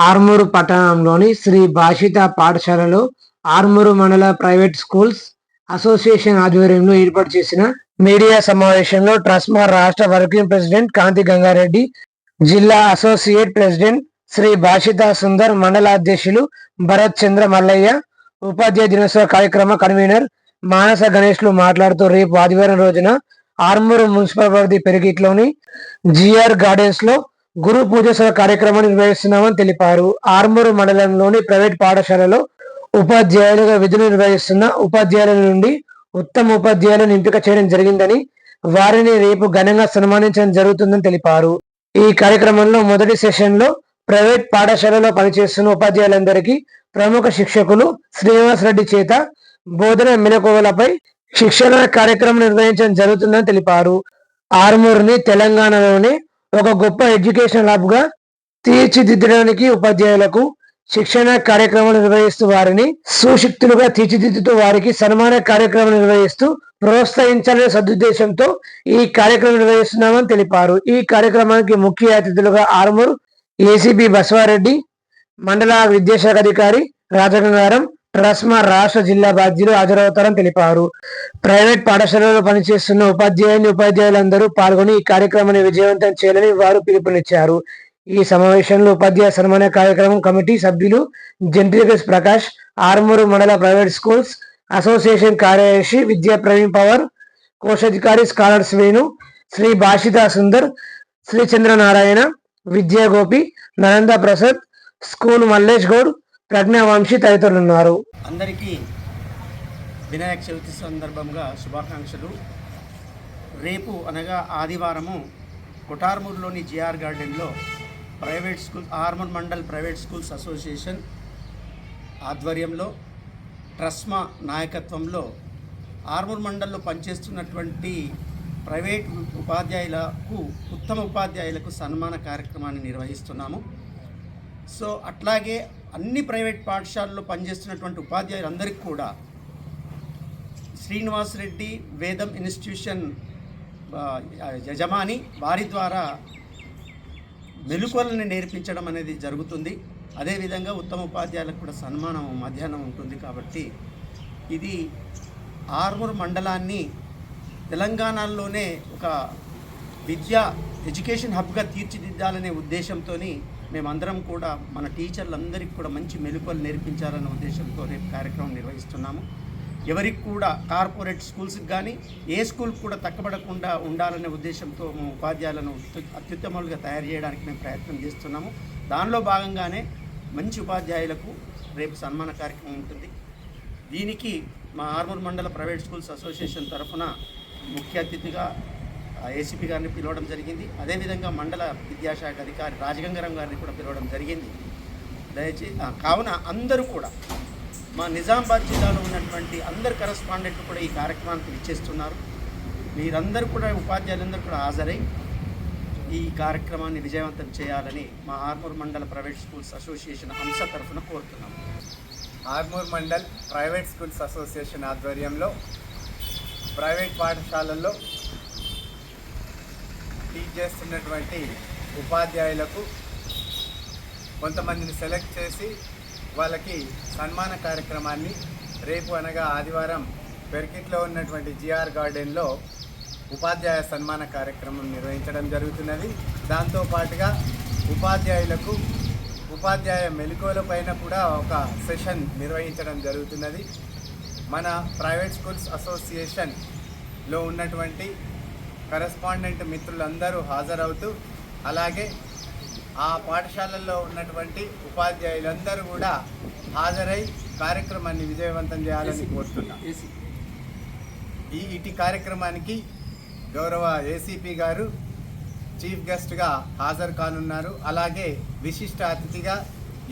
ఆర్మూరు పట్టణంలోని శ్రీ భాషిత పాఠశాలలో ఆర్మూరు మండల ప్రైవేట్ స్కూల్స్ అసోసియేషన్ ఆధ్వర్యంలో ఏర్పాటు చేసిన మీడియా సమావేశంలో ట్రస్మా రాష్ట్ర వర్కింగ్ ప్రెసిడెంట్ కాంతి గంగారెడ్డి జిల్లా అసోసియేట్ ప్రెసిడెంట్ శ్రీ భాషిత సుందర్ మండల అధ్యక్షులు భరత్ చంద్ర మల్లయ్య ఉపాధ్యాయ దినోత్సవ కార్యక్రమ కన్వీనర్ మానస గణేష్లు మాట్లాడుతూ రేపు ఆదివారం రోజున ఆర్మూరు మున్సిపల్ పరిధి పెరిగిట్లోని జిఆర్ గార్డెన్స్లో గురు పూజోత్సవ కార్యక్రమం నిర్వహిస్తున్నామని తెలిపారు. ఆర్మూరు మండలంలోని ప్రైవేట్ పాఠశాలలో ఉపాధ్యాయులుగా విధులు నిర్వహిస్తున్న ఉపాధ్యాయుల నుండి ఉత్తమ ఉపాధ్యాయులను ఎంపిక చేయడం జరిగిందని వారిని రేపు ఘనంగా సన్మానించడం జరుగుతుందని తెలిపారు. ఈ కార్యక్రమంలో మొదటి సెషన్లో ప్రైవేట్ పాఠశాలలో పనిచేస్తున్న ఉపాధ్యాయులందరికీ ప్రముఖ శిక్షకులు శ్రీనివాస్ రెడ్డి చేత బోధన మెలకువలపై శిక్షణ కార్యక్రమం నిర్వహించడం జరుగుతుందని తెలిపారు. ఆర్మూర్ని తెలంగాణలోనే ఒక గొప్ప ఎడ్యుకేషన్ హబ్గా తీర్చిదిద్దడానికి ఉపాధ్యాయులకు శిక్షణ కార్యక్రమం నిర్వహిస్తూ వారిని సుశిక్తులుగా తీర్చిదిద్దుతూ వారికి సన్మాన కార్యక్రమం నిర్వహిస్తూ ప్రోత్సహించాలనే సదుద్దేశంతో ఈ కార్యక్రమం నిర్వహిస్తున్నామని తెలిపారు. ఈ కార్యక్రమానికి ముఖ్య అతిథులుగా ఆర్మూర్ ఏసీబీ బసవారెడ్డి మండల విద్యాశాఖ అధికారి రాజగంగారం ట్రస్మా రాష్ట్ర జిల్లా బాధ్యులు హాజరవుతారని తెలిపారు. ప్రైవేట్ పాఠశాలలో పనిచేస్తున్న ఉపాధ్యాయుని ఉపాధ్యాయులందరూ పాల్గొని ఈ కార్యక్రమాన్ని విజయవంతం చేయాలని వారు పిలుపునిచ్చారు. ఈ సమావేశంలో ఉపాధ్యాయ సన్మాన కార్యక్రమం కమిటీ సభ్యులు జంత్రికస్ ప్రకాష్ ఆర్మూరు మండల ప్రైవేట్ స్కూల్స్ అసోసియేషన్ కార్యదర్శి విద్యా ప్రవీణ్ పవర్ కోశాధికారి స్కాలర్స్ వేణు శ్రీ భాషిత సుందర్ శ్రీ చంద్రనారాయణ విద్యా గోపి నరేంద్ర ప్రసాద్ స్కూల్ మల్లేష్ గౌడ్ ప్రజ్ఞావంశి తదితరులు ఉన్నారు అందరికీ వినాయక చవితి సందర్భంగా శుభాకాంక్షలు. రేపు అనగా ఆదివారము కొటార్మూరులోని జిఆర్ గార్డెన్లో private school Armoor mandal private schools association ఆధ్వర్యంలో ట్రస్మా నాయకత్వంలో ఆర్మూర్ మండల్లో పనిచేస్తున్నటువంటి ప్రైవేట్ ఉపాధ్యాయులకు ఉత్తమ ఉపాధ్యాయులకు సన్మాన కార్యక్రమాన్ని నిర్వహిస్తున్నాము. సో అట్లాగే అన్ని ప్రైవేట్ పాఠశాలలో పనిచేస్తున్నటువంటి ఉపాధ్యాయులందరికీ కూడా శ్రీనివాస్ రెడ్డి వేదం ఇన్స్టిట్యూషన్ యజమాని వారి ద్వారా మెలకువలను నేర్పించడం అనేది జరుగుతుంది. అదేవిధంగా ఉత్తమ ఉపాధ్యాయులకు కూడా సన్మానం మధ్యాహ్నం ఉంటుంది కాబట్టి ఇది ఆర్మూర్ మండలాన్ని తెలంగాణలోనే ఒక విద్యా ఎడ్యుకేషన్ హబ్గా తీర్చిదిద్దాలనే ఉద్దేశంతో మేమందరం కూడా మన టీచర్లందరికీ కూడా మంచి మెలుకలు నేర్పించాలనే ఉద్దేశంతో రేపు కార్యక్రమం నిర్వహిస్తున్నాము. ఎవరికి కూడా కార్పొరేట్ స్కూల్స్కి కానీ ఏ స్కూల్కి కూడా తక్కబడకుండా ఉండాలనే ఉద్దేశంతో ఉపాధ్యాయులను అత్యు- అత్యుత్తమాలుగా తయారు చేయడానికి మేము ప్రయత్నం చేస్తున్నాము. దానిలో భాగంగానే మంచి ఉపాధ్యాయులకు రేపు సన్మాన కార్యక్రమం ఉంటుంది. దీనికి మా ఆర్మూర్ మండల ప్రైవేట్ స్కూల్స్ అసోసియేషన్ తరఫున ముఖ్య అతిథిగా ఏసీపీ గారిని పిలవడం జరిగింది. అదేవిధంగా మండల విద్యాశాఖ అధికారి రాజగంగరం గారిని కూడా పిలవడం జరిగింది. దయచేసి కావున అందరూ కూడా మా నిజామాబాద్ జిల్లాలో ఉన్నటువంటి అందరు కరస్పాండెంట్లు కూడా ఈ కార్యక్రమానికి ఇచ్చేస్తున్నారు మీరందరూ కూడా ఉపాధ్యాయులందరూ కూడా హాజరై ఈ కార్యక్రమాన్ని విజయవంతం చేయాలని మా ఆర్మూర్ మండల ప్రైవేట్ స్కూల్స్ అసోసియేషన్ అంశ తరఫున కోరుతున్నాము Armoor mandal private schools association ఆధ్వర్యంలో ప్రైవేట్ పాఠశాలల్లో టీచ్ చేస్తున్నటువంటి ఉపాధ్యాయులకు కొంతమందిని సెలెక్ట్ చేసి వాళ్ళకి సన్మాన కార్యక్రమాన్ని రేపు అనగా ఆదివారం పెర్కిట్లో ఉన్నటువంటి జిఆర్ గార్డెన్లో ఉపాధ్యాయ సన్మాన కార్యక్రమం నిర్వహించడం జరుగుతున్నది. దాంతోపాటుగా ఉపాధ్యాయులకు ఉపాధ్యాయ మెలకువల పైన కూడా ఒక సెషన్ నిర్వహించడం జరుగుతున్నది. మన ప్రైవేట్ స్కూల్స్ అసోసియేషన్లో ఉన్నటువంటి కరస్పాండెంట్ మిత్రులందరూ హాజరవుతూ అలాగే ఆ పాఠశాలల్లో ఉన్నటువంటి ఉపాధ్యాయులందరూ కూడా హాజరై కార్యక్రమాన్ని విజయవంతం చేయాలని కోరుతున్నాం. ఈ ఇటు కార్యక్రమానికి గౌరవ ఏసీపీ గారు చీఫ్ గెస్ట్గా హాజరు కానున్నారు. అలాగే విశిష్ట అతిథిగా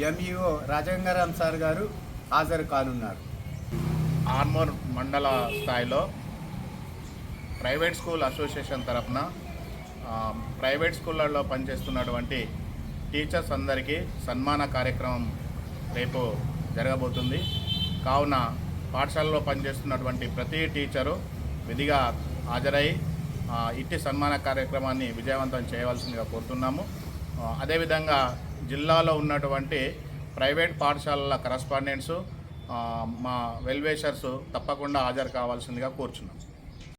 ఎంఈఓ రాజగంగారాం సార్ గారు హాజరు కానున్నారు. ఆర్మూర్ మండల స్థాయిలో ప్రైవేట్ స్కూల్ అసోసియేషన్ తరఫున ప్రైవేట్ స్కూళ్ళల్లో పనిచేస్తున్నటువంటి టీచర్స్ అందరికీ సన్మాన కార్యక్రమం రేపు జరగబోతుంది. కావున పాఠశాలలో పనిచేస్తున్నటువంటి ప్రతి టీచరు విధిగా హాజరై ఇట్టి సన్మాన కార్యక్రమాన్ని విజయవంతం చేయవలసిందిగా కోరుతున్నాము. అదేవిధంగా జిల్లాలో ఉన్నటువంటి ప్రైవేట్ పాఠశాలల కరస్పాండెంట్సు మా వెల్వేషర్స్ తప్పకుండా హాజరు కావాల్సిందిగా కోరుచున్నాం.